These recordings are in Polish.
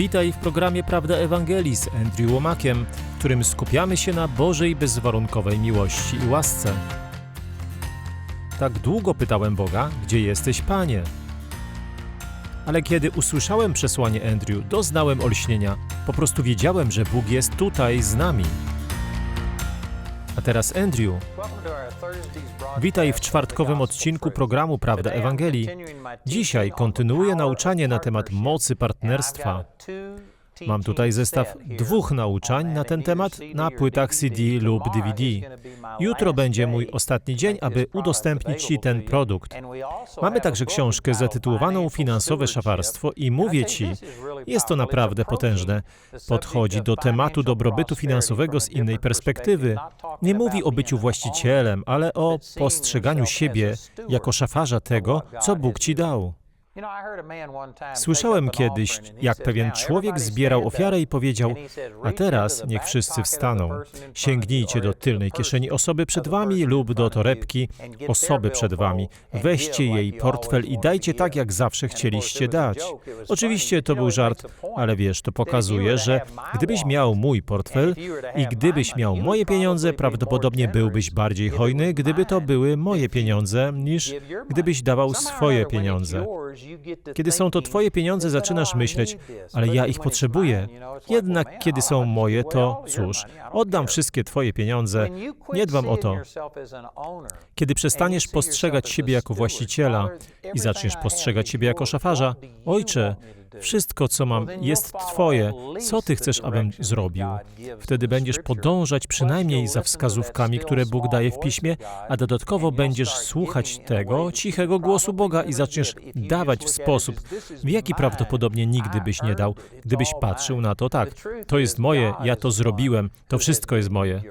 Witaj w programie Prawda Ewangelii z Andrew Łomakiem, w którym skupiamy się na Bożej bezwarunkowej miłości i łasce. Tak długo pytałem Boga, gdzie jesteś, Panie? Ale kiedy usłyszałem przesłanie Andrew, doznałem olśnienia. Po prostu wiedziałem, że Bóg jest tutaj z nami. A teraz Andrew, Witaj w czwartkowym odcinku programu Prawda Ewangelii. Dzisiaj kontynuuję nauczanie na temat mocy partnerstwa. mam tutaj zestaw dwóch nauczań na ten temat na płytach CD lub DVD. Jutro będzie mój ostatni dzień, aby udostępnić Ci ten produkt. Mamy także książkę zatytułowaną Finansowe szafarstwo i mówię Ci, jest to naprawdę potężne. Podchodzi do tematu dobrobytu finansowego z innej perspektywy. Nie mówi o byciu właścicielem, ale o postrzeganiu siebie jako szafarza tego, co Bóg Ci dał. Słyszałem kiedyś, jak pewien człowiek zbierał ofiarę i powiedział: A teraz niech wszyscy wstaną. Sięgnijcie do tylnej kieszeni osoby przed wami lub do torebki osoby przed wami. Weźcie jej portfel i dajcie tak, jak zawsze chcieliście dać. Oczywiście to był żart, ale wiesz, to pokazuje, że gdybyś miał mój portfel i gdybyś miał moje pieniądze, prawdopodobnie byłbyś bardziej hojny, gdyby to były moje pieniądze, niż gdybyś dawał swoje pieniądze. Kiedy są to Twoje pieniądze, zaczynasz myśleć, ale ja ich potrzebuję. Jednak kiedy są moje, to cóż, oddam wszystkie Twoje pieniądze, nie dbam o to. Kiedy przestaniesz postrzegać siebie jako właściciela i zaczniesz postrzegać siebie jako szafarza, ojcze, wszystko, co mam, jest Twoje. Co Ty chcesz, abym zrobił? Wtedy będziesz podążać przynajmniej za wskazówkami, które Bóg daje w piśmie, a dodatkowo będziesz słuchać tego cichego głosu Boga i zaczniesz dawać w sposób, w jaki prawdopodobnie nigdy byś nie dał, gdybyś patrzył na to tak. To jest moje, ja to zrobiłem, to wszystko jest moje.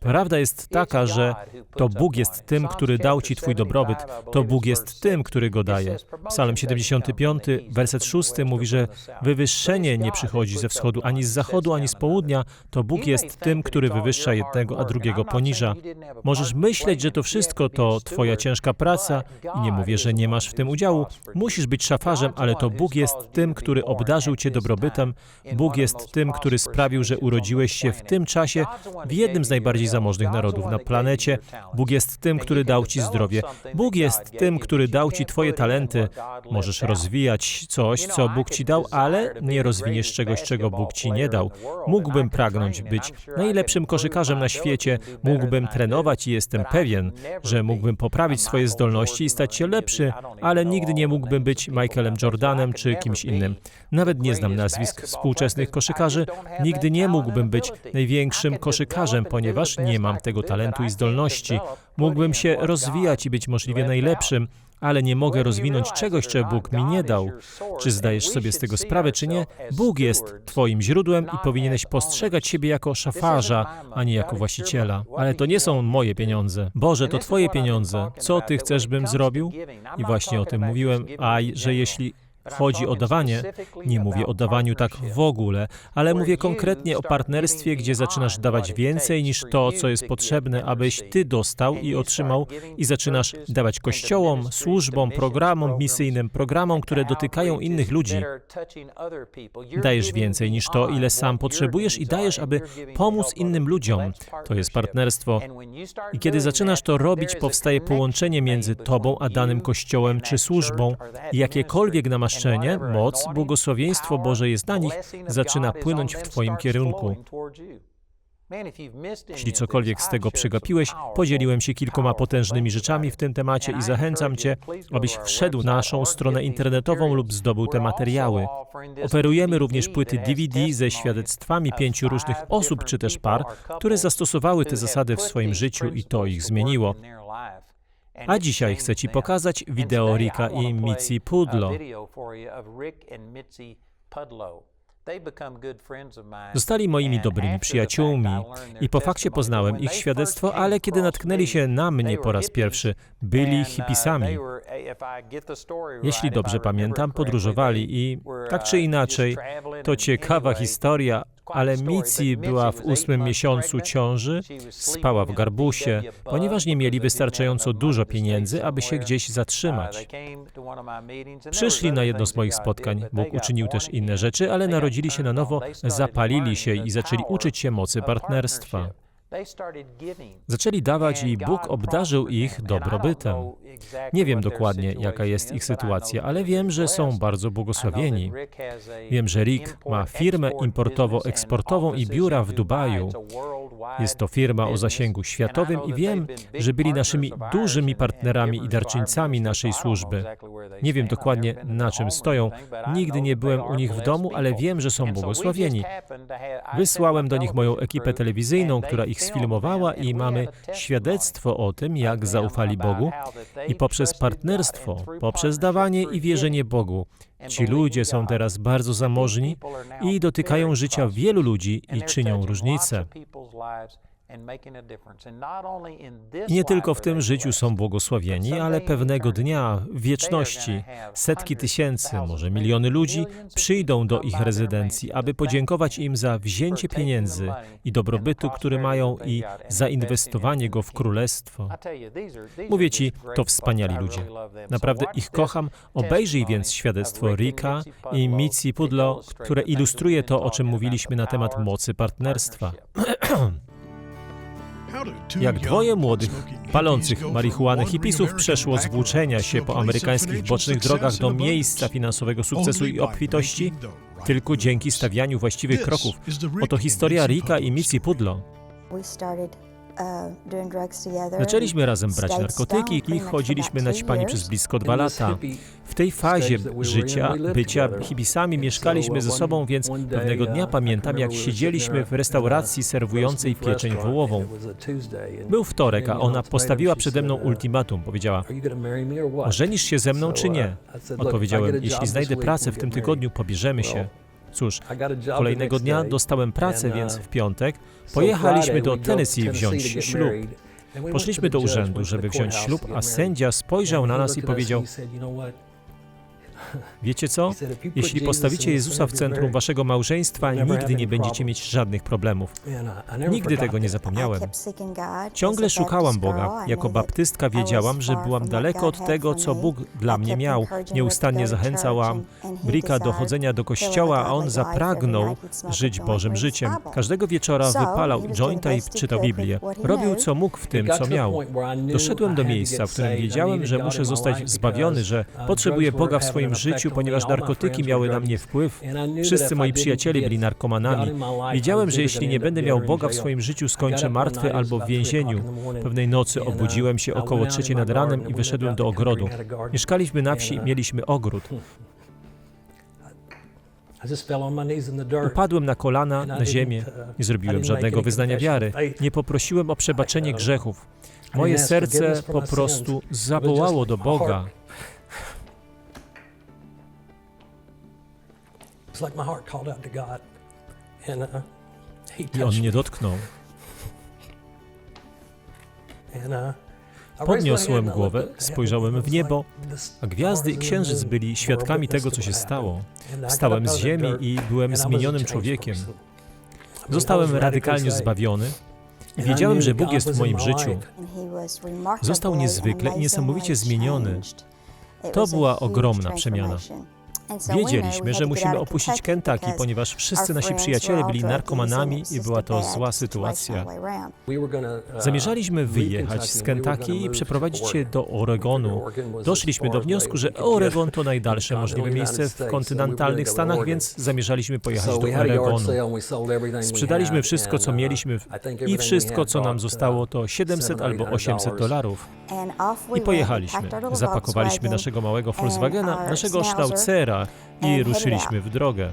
Prawda jest taka, że to Bóg jest tym, który dał Ci Twój dobrobyt, to Bóg jest tym, który go daje. Psalm 75, werset 6 mówi, że wywyższenie nie przychodzi ze wschodu, ani z zachodu, ani z południa, to Bóg jest tym, który wywyższa jednego, a drugiego poniża. Możesz myśleć, że to wszystko to Twoja ciężka praca i nie mówię, że nie masz w tym udziału. Musisz być szafarzem, ale to Bóg jest tym, który obdarzył Cię dobrobytem. Bóg jest tym, który sprawił, że urodziłeś się w tym czasie w jednym z najbardziej zamożnych narodów na planecie. Bóg jest tym, który dał Ci zdrowie. Bóg jest tym, który dał Ci Twoje talenty. Możesz rozwijać coś, co Bóg Ci dał, ale nie rozwiniesz czegoś, czego Bóg Ci nie dał. Mógłbym pragnąć być najlepszym koszykarzem na świecie, mógłbym trenować i jestem pewien, że mógłbym poprawić swoje zdolności i stać się lepszy, ale nigdy nie mógłbym być Michaelem Jordanem czy kimś innym. Nawet nie znam nazwisk współczesnych koszykarzy, nigdy nie mógłbym być największym koszykarzem, ponieważ nie mam tego talentu i zdolności. Mógłbym się rozwijać i być możliwie najlepszym, ale nie mogę rozwinąć czegoś, czego Bóg mi nie dał. Czy zdajesz sobie z tego sprawę, czy nie? Bóg jest Twoim źródłem i powinieneś postrzegać siebie jako szafarza, a nie jako właściciela. Ale to nie są moje pieniądze. Boże, to Twoje pieniądze. Co Ty chcesz, bym zrobił? I właśnie o tym mówiłem, a że jeśli chodzi o dawanie, nie mówię o dawaniu tak w ogóle, ale mówię konkretnie o partnerstwie, gdzie zaczynasz dawać więcej niż to, co jest potrzebne, abyś ty dostał i otrzymał, i zaczynasz dawać kościołom, służbom, programom misyjnym, programom, które dotykają innych ludzi. Dajesz więcej niż to, ile sam potrzebujesz, i dajesz, aby pomóc innym ludziom. To jest partnerstwo. I kiedy zaczynasz to robić, powstaje połączenie między tobą a danym kościołem czy służbą, jakiekolwiek namaszczenie, moc, błogosławieństwo Boże jest na nich, zaczyna płynąć w Twoim kierunku. Jeśli cokolwiek z tego przegapiłeś, podzieliłem się kilkoma potężnymi rzeczami w tym temacie i zachęcam Cię, abyś wszedł na naszą stronę internetową lub zdobył te materiały. Oferujemy również płyty DVD ze świadectwami pięciu różnych osób czy też par, które zastosowały te zasady w swoim życiu i to ich zmieniło. A dzisiaj chcę Ci pokazać wideo Rika i Mitzi Pudlo. Zostali moimi dobrymi przyjaciółmi i po fakcie poznałem ich świadectwo, ale kiedy natknęli się na mnie po raz pierwszy, byli hipisami. Jeśli dobrze pamiętam, podróżowali i tak czy inaczej, to ciekawa historia, ale Mici była w ósmym miesiącu ciąży, spała w garbusie, ponieważ nie mieli wystarczająco dużo pieniędzy, aby się gdzieś zatrzymać. Przyszli na jedno z moich spotkań. Bóg uczynił też inne rzeczy, ale narodzili się na nowo, zapalili się i zaczęli uczyć się mocy partnerstwa. Zaczęli dawać i Bóg obdarzył ich dobrobytem. Nie wiem dokładnie, jaka jest ich sytuacja, ale wiem, że są bardzo błogosławieni. Wiem, że Rick ma firmę importowo-eksportową i biura w Dubaju. Jest to firma o zasięgu światowym i wiem, że byli naszymi dużymi partnerami i darczyńcami naszej służby. Nie wiem dokładnie, na czym stoją. Nigdy nie byłem u nich w domu, ale wiem, że są błogosławieni. Wysłałem do nich moją ekipę telewizyjną, która ich sfilmowała i mamy świadectwo o tym, jak zaufali Bogu i poprzez partnerstwo, poprzez dawanie i wierzenie Bogu. Ci ludzie są teraz bardzo zamożni i dotykają życia wielu ludzi i czynią różnicę. Nie tylko w tym życiu są błogosławieni, ale pewnego dnia, w wieczności, setki tysięcy, może miliony ludzi przyjdą do ich rezydencji, aby podziękować im za wzięcie pieniędzy i dobrobytu, który mają i zainwestowanie go w królestwo. Mówię ci, to wspaniali ludzie. Naprawdę ich kocham. Obejrzyj więc świadectwo Rika i Mici Pudlo, które ilustruje to, o czym mówiliśmy na temat mocy partnerstwa. Jak dwoje młodych, palących marihuanę hipisów przeszło z włóczenia się po amerykańskich bocznych drogach do miejsca finansowego sukcesu i obfitości, tylko dzięki stawianiu właściwych kroków. Oto historia Rika i Missy Pudlo. Zaczęliśmy razem brać narkotyki i chodziliśmy na ćpani przez blisko dwa lata. W tej fazie życia, bycia hipisami, mieszkaliśmy ze sobą, więc pewnego dnia pamiętam, jak siedzieliśmy w restauracji serwującej pieczeń wołową. Był wtorek, a ona postawiła przede mną ultimatum. Powiedziała, ożenisz się ze mną czy nie? Odpowiedziałem, jeśli znajdę pracę w tym tygodniu, pobierzemy się. Cóż, kolejnego dnia dostałem pracę, więc w piątek pojechaliśmy do Tennessee wziąć ślub. Poszliśmy do urzędu, żeby wziąć ślub, a sędzia spojrzał na nas i powiedział: Wiecie co? Jeśli postawicie Jezusa w centrum waszego małżeństwa, nigdy nie będziecie mieć żadnych problemów. Nigdy tego nie zapomniałem. Ciągle szukałam Boga. Jako baptystka wiedziałam, że byłam daleko od tego, co Bóg dla mnie miał. Nieustannie zachęcałam Brika do chodzenia do kościoła, a on zapragnął żyć Bożym życiem. Każdego wieczora wypalał jointa i czytał Biblię. Robił co mógł w tym, co miał. Doszedłem do miejsca, w którym wiedziałem, że muszę zostać zbawiony, że potrzebuję Boga w swoim życiu, ponieważ narkotyki miały na mnie wpływ. Wszyscy moi przyjaciele byli narkomanami. Wiedziałem, że jeśli nie będę miał Boga w swoim życiu, skończę martwy albo w więzieniu. Pewnej nocy obudziłem się około trzeciej nad ranem i wyszedłem do ogrodu. Mieszkaliśmy na wsi i mieliśmy ogród. Upadłem na kolana, na ziemię. Nie zrobiłem żadnego wyznania wiary. Nie poprosiłem o przebaczenie grzechów. Moje serce po prostu zawołało do Boga. I on mnie dotknął. Podniosłem głowę, spojrzałem w niebo, a gwiazdy i księżyc byli świadkami tego, co się stało. Wstałem z ziemi i byłem zmienionym człowiekiem. Zostałem radykalnie zbawiony i wiedziałem, że Bóg jest w moim życiu. Został niezwykle i niesamowicie zmieniony. To była ogromna przemiana. Wiedzieliśmy, że musimy opuścić Kentucky, ponieważ wszyscy nasi przyjaciele byli narkomanami i była to zła sytuacja. Zamierzaliśmy wyjechać z Kentucky i przeprowadzić się do Oregonu. Doszliśmy do wniosku, że Oregon to najdalsze możliwe miejsce w kontynentalnych Stanach, więc zamierzaliśmy pojechać do Oregonu. Sprzedaliśmy wszystko, co mieliśmy i wszystko, co nam zostało, to 700 albo 800 dolarów. I pojechaliśmy. Zapakowaliśmy naszego małego Volkswagena, naszego Schnauzera i ruszyliśmy w drogę.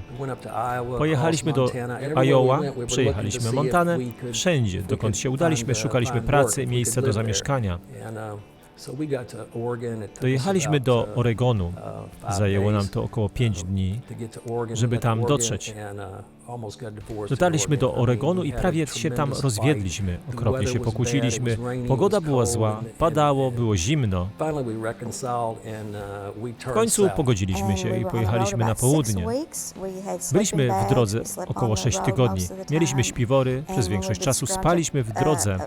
Pojechaliśmy do Iowa, przejechaliśmy Montanę, wszędzie, dokąd się udaliśmy, szukaliśmy pracy, miejsca do zamieszkania. Dojechaliśmy do Oregonu. Zajęło nam to około 5 dni, żeby tam dotrzeć. Dotarliśmy do Oregonu i prawie się tam rozwiedliśmy. Okropnie się pokłóciliśmy. Pogoda była zła, padało, było zimno. W końcu pogodziliśmy się i pojechaliśmy na południe. Byliśmy w drodze około 6 tygodni. Mieliśmy śpiwory, przez większość czasu spaliśmy w drodze.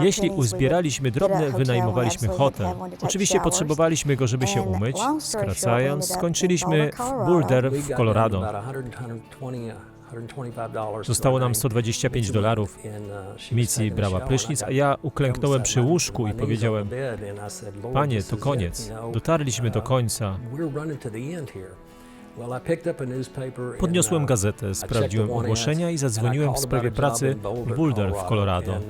Jeśli uzbieraliśmy drobne, wynajmowaliśmy hotel. Oczywiście potrzebowaliśmy go, żeby się umyć. Skracając, skończyliśmy w Boulder w Colorado. Zostało nam 125 dolarów. Mici brała prysznic, a ja uklęknąłem przy łóżku i powiedziałem, Panie, to koniec. Dotarliśmy do końca. Podniosłem gazetę, sprawdziłem ogłoszenia i zadzwoniłem w sprawie pracy w Boulder w Colorado.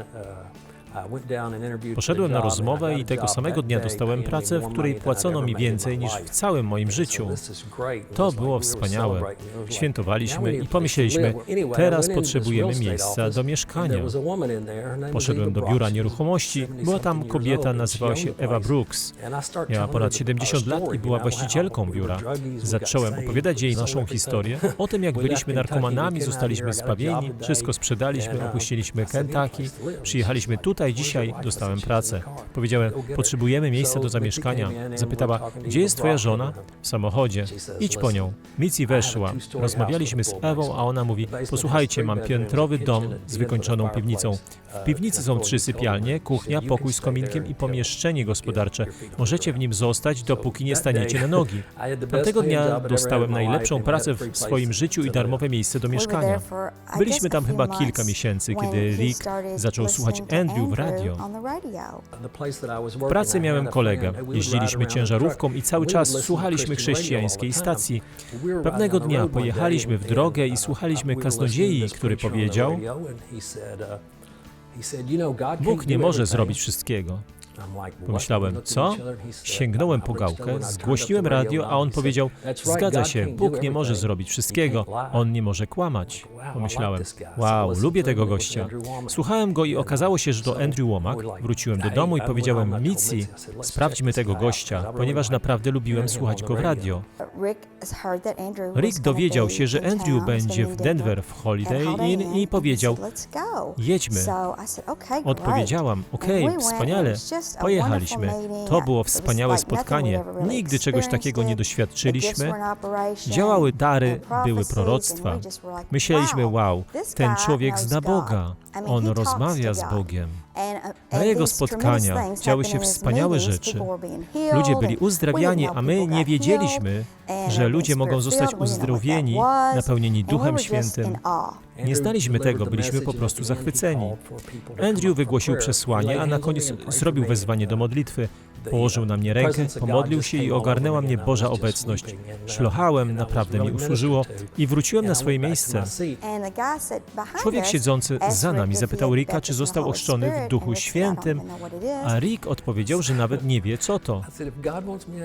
Poszedłem na rozmowę i tego samego dnia dostałem pracę, w której płacono mi więcej niż w całym moim życiu. To było wspaniałe. Świętowaliśmy i pomyśleliśmy, teraz potrzebujemy miejsca do mieszkania. Poszedłem do biura nieruchomości. Była tam kobieta, nazywała się Ewa Brooks. Miała ponad 70 lat i była właścicielką biura. Zacząłem opowiadać jej naszą historię, o tym jak byliśmy narkomanami, zostaliśmy zbawieni, wszystko sprzedaliśmy, opuściliśmy Kentucky, przyjechaliśmy tutaj, dzisiaj dostałem pracę. Powiedziałem, potrzebujemy miejsca do zamieszkania. Zapytała, gdzie jest twoja żona? W samochodzie. Idź po nią. Mici weszła. Rozmawialiśmy z Ewą, a ona mówi, posłuchajcie, mam piętrowy dom z wykończoną piwnicą. W piwnicy są trzy sypialnie, kuchnia, pokój z kominkiem i pomieszczenie gospodarcze. Możecie w nim zostać, dopóki nie staniecie na nogi. Tamtego dnia dostałem najlepszą pracę w swoim życiu i darmowe miejsce do mieszkania. Byliśmy tam chyba kilka miesięcy, kiedy Rick zaczął słuchać Andrew w radio. W pracy miałem kolegę. Jeździliśmy ciężarówką i cały czas słuchaliśmy chrześcijańskiej stacji. Pewnego dnia pojechaliśmy w drogę i słuchaliśmy kaznodziei, który powiedział, Bóg nie może zrobić wszystkiego. Pomyślałem, co? Sięgnąłem po gałkę, zgłośniłem radio, a on powiedział, zgadza się, Bóg nie może zrobić wszystkiego, on nie może kłamać. Pomyślałem, wow, lubię tego gościa. Słuchałem go i okazało się, że to Andrew Womack. Wróciłem do domu i powiedziałem, Mici, sprawdźmy tego gościa, ponieważ naprawdę lubiłem słuchać go w radio. Rick dowiedział się, że Andrew będzie w Denver w Holiday Inn i powiedział, jedźmy. Odpowiedziałam, okej, wspaniale. Pojechaliśmy. To było wspaniałe spotkanie. Nigdy czegoś takiego nie doświadczyliśmy. Działały dary, były proroctwa. Myśleliśmy, wow, ten człowiek zna Boga. On rozmawia z Bogiem. Na jego spotkaniach działy się wspaniałe rzeczy. Ludzie byli uzdrawiani, a my nie wiedzieliśmy, że ludzie mogą zostać uzdrowieni, napełnieni Duchem Świętym. Nie znaliśmy tego, byliśmy po prostu zachwyceni. Andrew wygłosił przesłanie, a na koniec zrobił wezwanie do modlitwy. Położył na mnie rękę, pomodlił się i ogarnęła mnie Boża obecność. Szlochałem, naprawdę mi usłużyło i wróciłem na swoje miejsce. Człowiek siedzący za nami zapytał Ricka, czy został ochrzczony w Duchu Świętym, a Rick odpowiedział, że nawet nie wie, co to.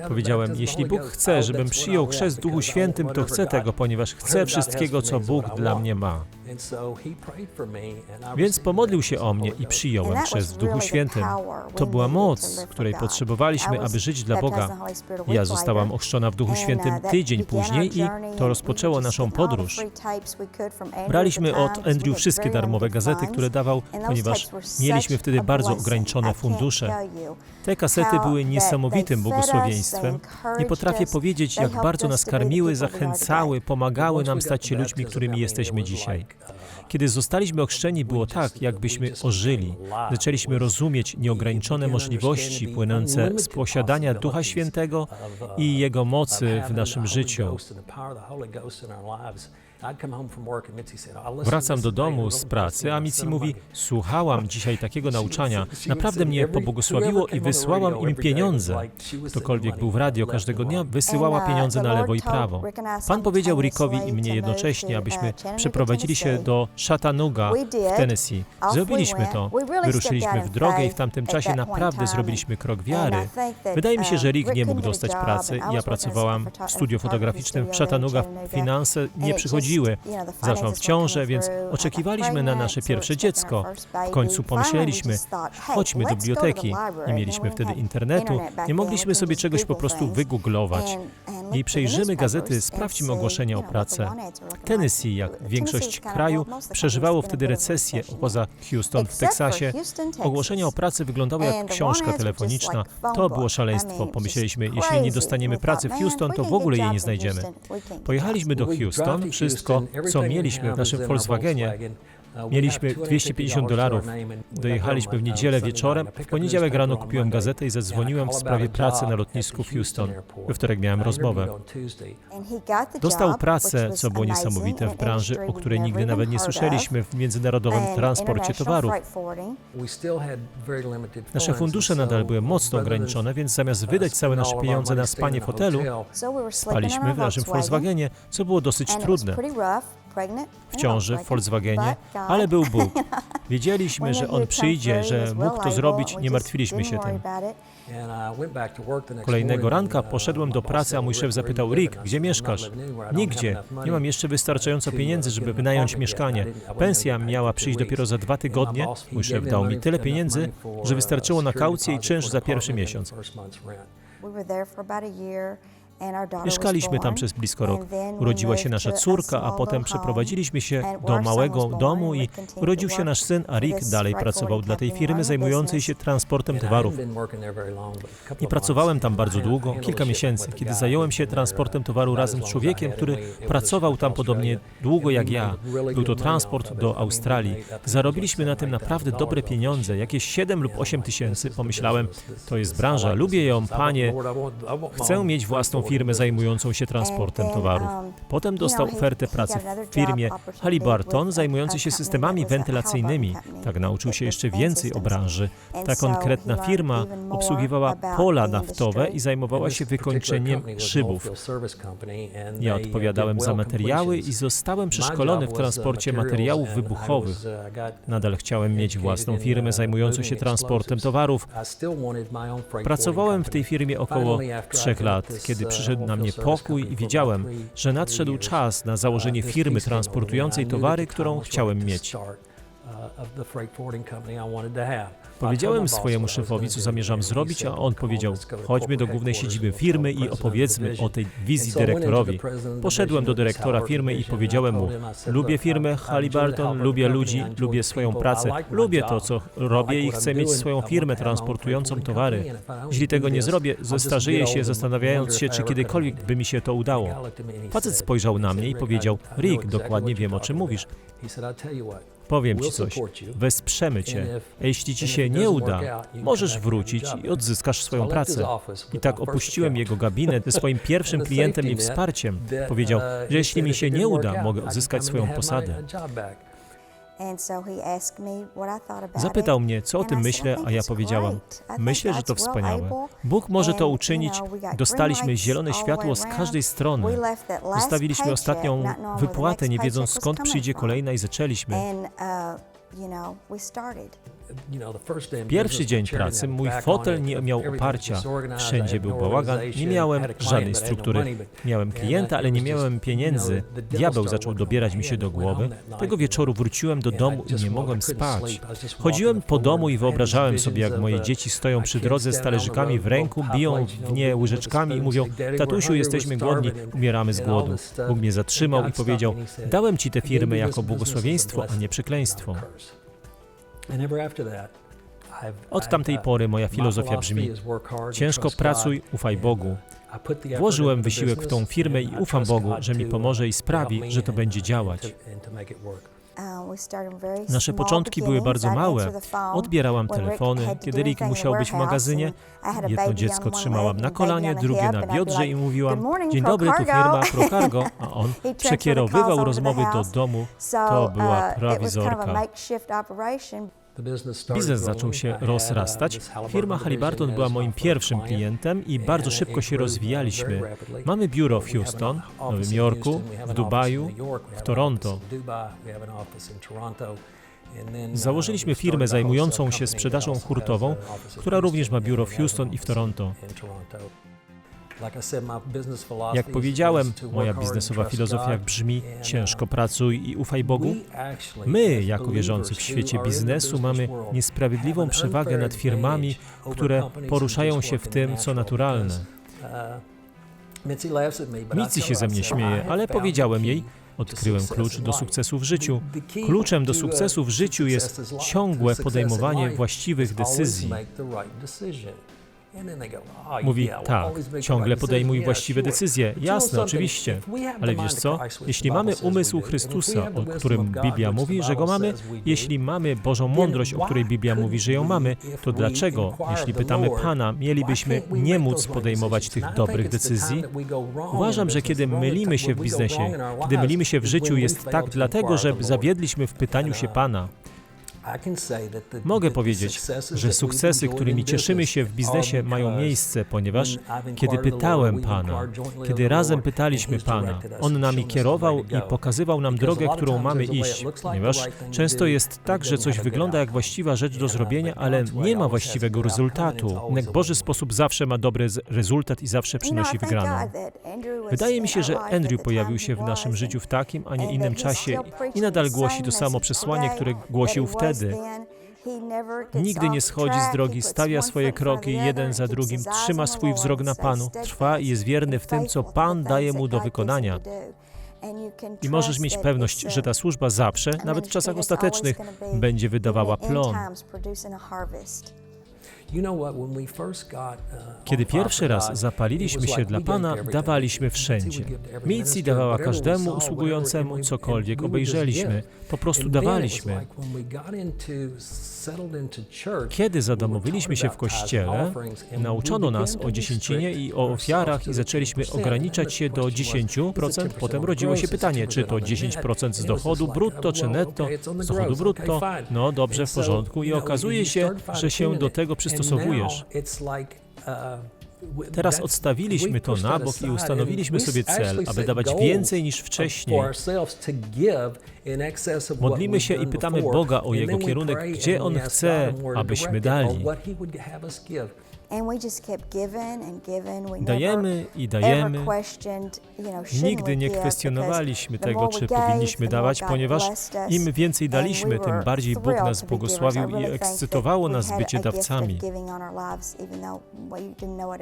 Powiedziałem, jeśli Bóg chce, żebym przyjął chrzest Duchu Świętym, to chcę tego, ponieważ chcę wszystkiego, co Bóg dla mnie ma. Więc pomodlił się o mnie i przyjąłem chrzest w Duchu Świętym. To była moc, której potrzebowaliśmy, aby żyć dla Boga. Ja zostałam ochrzczona w Duchu Świętym tydzień później i to rozpoczęło naszą podróż. Braliśmy od Andrew wszystkie darmowe gazety, które dawał, ponieważ mieliśmy wtedy bardzo ograniczone fundusze. Te kasety były niesamowitym błogosławieństwem. Nie potrafię powiedzieć, jak bardzo nas karmiły, zachęcały, pomagały nam stać się ludźmi, którymi jesteśmy dzisiaj. Kiedy zostaliśmy ochrzczeni, było tak, jakbyśmy ożyli. Zaczęliśmy rozumieć nieograniczone możliwości płynące z posiadania Ducha Świętego i Jego mocy w naszym życiu. Wracam do domu z pracy, a Mici mówi, słuchałam dzisiaj takiego nauczania, naprawdę mnie pobłogosławiło i wysłałam im pieniądze. Ktokolwiek był w radio każdego dnia, wysyłała pieniądze na lewo i prawo. Pan powiedział Rickowi i mnie jednocześnie, abyśmy przeprowadzili się do Chattanooga w Tennessee. Zrobiliśmy to. Wyruszyliśmy w drogę i w tamtym czasie naprawdę zrobiliśmy krok wiary. Wydaje mi się, że Rick nie mógł dostać pracy. Ja pracowałam w studiu fotograficznym w Chattanooga. Finanse nie przychodziły. Zaszłam w ciążę, więc oczekiwaliśmy na nasze pierwsze dziecko. W końcu pomyśleliśmy, chodźmy do biblioteki. Nie mieliśmy wtedy internetu, nie mogliśmy sobie czegoś po prostu wygooglować. i przejrzymy gazety, sprawdźmy ogłoszenia o pracę. Tennessee, jak większość kraju, przeżywało wtedy recesję, poza Houston w Teksasie. Ogłoszenia o pracy wyglądały jak książka telefoniczna. To było szaleństwo. Pomyśleliśmy, jeśli nie dostaniemy pracy w Houston, to w ogóle jej nie znajdziemy. Pojechaliśmy do Houston, wszystko, co mieliśmy w naszym Volkswagenie, Mieliśmy 250 dolarów. Dojechaliśmy w niedzielę wieczorem. W poniedziałek rano kupiłem gazetę i zadzwoniłem w sprawie pracy na lotnisku w Houston. We wtorek miałem rozmowę. Dostał pracę, co było niesamowite w branży, o której nigdy nawet nie słyszeliśmy w międzynarodowym transporcie towarów. Nasze fundusze nadal były mocno ograniczone, więc zamiast wydać całe nasze pieniądze na spanie w hotelu, spaliśmy w naszym Volkswagenie, co było dosyć trudne. W ciąży w Volkswagenie, ale był Bóg. Wiedzieliśmy, że On przyjdzie, że mógł to zrobić, nie martwiliśmy się tym. Kolejnego ranka poszedłem do pracy, a mój szef zapytał, Rick, gdzie mieszkasz? Nigdzie. Nie mam jeszcze wystarczająco pieniędzy, żeby wynająć mieszkanie. Pensja miała przyjść dopiero za dwa tygodnie. Mój szef dał mi tyle pieniędzy, że wystarczyło na kaucję i czynsz za pierwszy miesiąc. Mieszkaliśmy tam przez blisko rok. Urodziła się nasza córka, a potem przeprowadziliśmy się do małego domu i urodził się nasz syn, a Rick dalej pracował dla tej firmy zajmującej się transportem towarów. Nie pracowałem tam bardzo długo, kilka miesięcy, kiedy zająłem się transportem towaru razem z człowiekiem, który pracował tam podobnie długo jak ja. Był to transport do Australii. Zarobiliśmy na tym naprawdę dobre pieniądze, jakieś 7 lub 8 tysięcy. Pomyślałem, to jest branża, lubię ją, panie, chcę mieć własną firmę zajmującą się transportem towarów. Potem dostał ofertę pracy w firmie Halliburton zajmującej się systemami wentylacyjnymi. Tak nauczył się jeszcze więcej o branży. Ta konkretna firma obsługiwała pola naftowe i zajmowała się wykończeniem szybów. Ja odpowiadałem za materiały i zostałem przeszkolony w transporcie materiałów wybuchowych. Nadal chciałem mieć własną firmę zajmującą się transportem towarów. Pracowałem w tej firmie około trzech lat, kiedy przyszedł na mnie pokój i wiedziałem, że nadszedł czas na założenie firmy transportującej towary, którą chciałem mieć. Powiedziałem swojemu szefowi, co zamierzam zrobić, a on powiedział: Chodźmy do głównej siedziby firmy i opowiedzmy o tej wizji dyrektorowi. Poszedłem do dyrektora firmy i powiedziałem mu: Lubię firmę Halliburton, lubię ludzi, lubię swoją pracę, lubię to, co robię i chcę mieć swoją firmę transportującą towary. Jeśli tego nie zrobię, zestarzeję się, zastanawiając się, czy kiedykolwiek by mi się to udało. Facet spojrzał na mnie i powiedział: Rick, dokładnie wiem, o czym mówisz. Powiem ci coś, wesprzemy cię. Jeśli ci się nie uda, możesz wrócić i odzyskasz swoją pracę. I tak opuściłem jego gabinet ze swoim pierwszym klientem i wsparciem. Powiedział, że jeśli mi się nie uda, mogę odzyskać swoją posadę. Zapytał mnie, co o tym myślę, a ja powiedziałam, myślę, że to wspaniałe. Bóg może to uczynić. Dostaliśmy zielone światło z każdej strony. Zostawiliśmy ostatnią wypłatę, nie wiedząc skąd przyjdzie kolejna i zaczęliśmy. Pierwszy dzień pracy mój fotel nie miał oparcia, wszędzie był bałagan, nie miałem żadnej struktury. Miałem klienta, ale nie miałem pieniędzy. Diabeł zaczął dobierać mi się do głowy. Tego wieczoru wróciłem do domu i nie mogłem spać. Chodziłem po domu i wyobrażałem sobie, jak moje dzieci stoją przy drodze z talerzykami w ręku, biją w nie łyżeczkami i mówią, tatusiu, jesteśmy głodni, umieramy z głodu. Bóg mnie zatrzymał i powiedział, dałem ci tę firmę jako błogosławieństwo, a nie przekleństwo. Od tamtej pory moja filozofia brzmi: ciężko pracuj, ufaj Bogu. Włożyłem wysiłek w tą firmę i ufam Bogu, że mi pomoże i sprawi, że to będzie działać. Nasze początki były bardzo małe. Odbierałam telefony, kiedy Rick musiał być w magazynie. Jedno dziecko trzymałam na kolanie, drugie na biodrze i mówiłam: Dzień dobry, tu firma Procargo, a on przekierowywał rozmowy do domu. To była prowizorka. Biznes zaczął się rozrastać. Firma Halliburton była moim pierwszym klientem i bardzo szybko się rozwijaliśmy. Mamy biuro w Houston, w Nowym Jorku, w Dubaju, w Toronto. Założyliśmy firmę zajmującą się sprzedażą hurtową, która również ma biuro w Houston i w Toronto. Jak powiedziałem, moja biznesowa filozofia brzmi ciężko pracuj i ufaj Bogu. My, jako wierzący w świecie biznesu, mamy niesprawiedliwą przewagę nad firmami, które poruszają się w tym, co naturalne. Mitzi się ze mnie śmieje, ale powiedziałem jej, odkryłem klucz do sukcesu w życiu. Kluczem do sukcesu w życiu jest ciągłe podejmowanie właściwych decyzji. Mówi, tak, ciągle podejmuj właściwe decyzje. Jasne, oczywiście. Ale wiesz co? Jeśli mamy umysł Chrystusa, o którym Biblia mówi, że go mamy, jeśli mamy Bożą mądrość, o której Biblia mówi, że ją mamy, to dlaczego, jeśli pytamy Pana, mielibyśmy nie móc podejmować tych dobrych decyzji? Uważam, że kiedy mylimy się w biznesie, kiedy mylimy się w życiu, jest tak dlatego, że zawiedliśmy w pytaniu się Pana. Mogę powiedzieć, że sukcesy, którymi cieszymy się w biznesie, mają miejsce, ponieważ kiedy pytałem Pana, kiedy razem pytaliśmy Pana, On nami kierował i pokazywał nam drogę, którą mamy iść, ponieważ często jest tak, że coś wygląda jak właściwa rzecz do zrobienia, ale nie ma właściwego rezultatu. Jednak Boży sposób zawsze ma dobry rezultat i zawsze przynosi wygraną. Wydaje mi się, że Andrew pojawił się w naszym życiu w takim, a nie innym czasie i nadal głosi to samo przesłanie, które głosił wtedy. Nigdy nie schodzi z drogi, stawia swoje kroki jeden za drugim, trzyma swój wzrok na Panu, trwa i jest wierny w tym, co Pan daje mu do wykonania. I możesz mieć pewność, że ta służba zawsze, nawet w czasach ostatecznych, będzie wydawała plon. Kiedy pierwszy raz zapaliliśmy się dla Pana, dawaliśmy wszędzie. Mitzi dawała każdemu usługującemu cokolwiek obejrzeliśmy. Po prostu dawaliśmy. Kiedy zadomowiliśmy się w kościele, nauczono nas o dziesięcinie i o ofiarach i zaczęliśmy ograniczać się do 10%. Potem rodziło się pytanie, czy to 10% z dochodu brutto, czy netto, z dochodu brutto. No dobrze, w porządku. I okazuje się, że się do tego przystosowujesz. Teraz odstawiliśmy to na bok i ustanowiliśmy sobie cel, aby dawać więcej niż wcześniej. Modlimy się i pytamy Boga o Jego kierunek, gdzie On chce, abyśmy dali. Dajemy i dajemy. Nigdy nie kwestionowaliśmy tego, czy powinniśmy dawać, ponieważ im więcej daliśmy, tym bardziej Bóg nas błogosławił i ekscytowało nas bycie dawcami.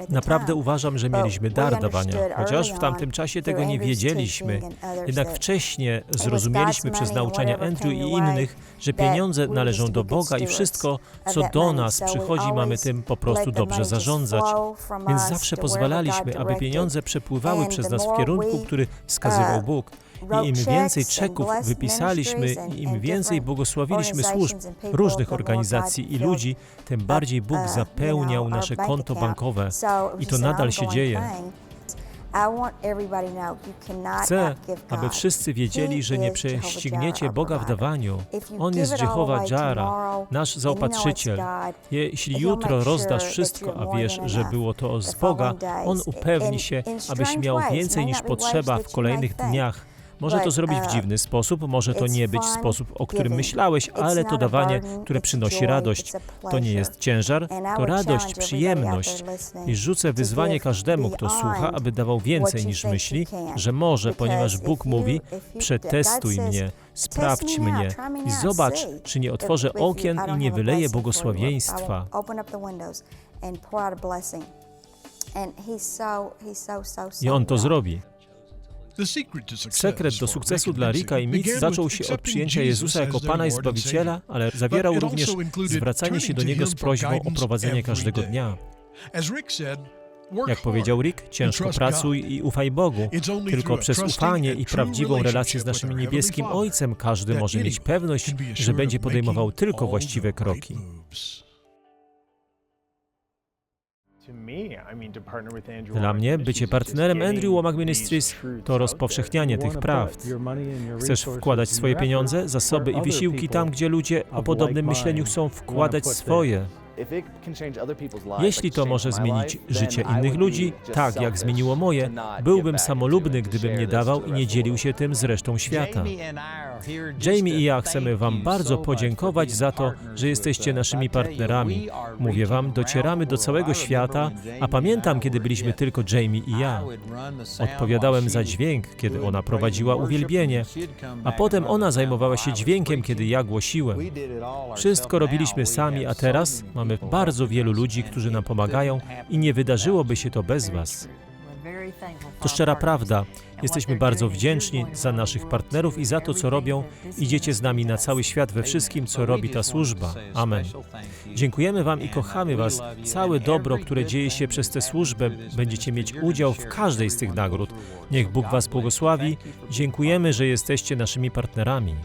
Naprawdę uważam, że mieliśmy dar dawania, chociaż w tamtym czasie tego nie wiedzieliśmy. Jednak wcześniej zrozumieliśmy przez nauczania Andrew i innych, że pieniądze należą do Boga i wszystko, co do nas przychodzi, mamy tym po prostu dobrze zarządzać. Więc zawsze pozwalaliśmy, aby pieniądze przepływały przez nas w kierunku, który wskazywał Bóg. I im więcej czeków wypisaliśmy, i im więcej błogosławiliśmy służb, różnych organizacji i ludzi, tym bardziej Bóg zapełniał nasze konto bankowe. I to nadal się dzieje. Chcę, aby wszyscy wiedzieli, że nie prześcigniecie Boga w dawaniu. On jest Jehowa Jara, nasz zaopatrzyciel. Jeśli jutro rozdasz wszystko, a wiesz, że było to z Boga, On upewni się, abyś miał więcej niż potrzeba w kolejnych dniach. Może to zrobić w dziwny sposób, może to nie być sposób, o którym myślałeś, ale to dawanie, które przynosi radość. To nie jest ciężar, to radość, przyjemność. I rzucę wyzwanie każdemu, kto słucha, aby dawał więcej niż myśli, że może, ponieważ Bóg mówi, przetestuj mnie, sprawdź mnie i zobacz, czy nie otworzę okien i nie wyleję błogosławieństwa. I On to zrobi. Sekret do sukcesu dla Rika i Mitz zaczął się od przyjęcia Jezusa jako Pana i Zbawiciela, ale zawierał również zwracanie się do Niego z prośbą o prowadzenie każdego dnia. Jak powiedział Rick, ciężko pracuj i ufaj Bogu. Tylko przez ufanie i prawdziwą relację z naszym niebieskim Ojcem każdy może mieć pewność, że będzie podejmował tylko właściwe kroki. Dla mnie bycie partnerem Andrew Womack Ministries to rozpowszechnianie tych prawd. Chcesz wkładać swoje pieniądze, zasoby i wysiłki tam, gdzie ludzie o podobnym myśleniu chcą wkładać swoje. Jeśli to może zmienić życie innych ludzi, tak jak zmieniło moje, byłbym samolubny, gdybym nie dawał i nie dzielił się tym z resztą świata. Jamie i ja chcemy Wam bardzo podziękować za to, że jesteście naszymi partnerami. Mówię Wam, docieramy do całego świata, a pamiętam, kiedy byliśmy tylko Jamie i ja. Odpowiadałem za dźwięk, kiedy ona prowadziła uwielbienie, a potem ona zajmowała się dźwiękiem, kiedy ja głosiłem. Wszystko robiliśmy sami, a teraz mamy bardzo wielu ludzi, którzy nam pomagają i nie wydarzyłoby się to bez Was. To szczera prawda. Jesteśmy bardzo wdzięczni za naszych partnerów i za to, co robią. Idziecie z nami na cały świat we wszystkim, co robi ta służba. Amen. Dziękujemy Wam i kochamy Was. Całe dobro, które dzieje się przez tę służbę, będziecie mieć udział w każdej z tych nagród. Niech Bóg Was błogosławi. Dziękujemy, że jesteście naszymi partnerami.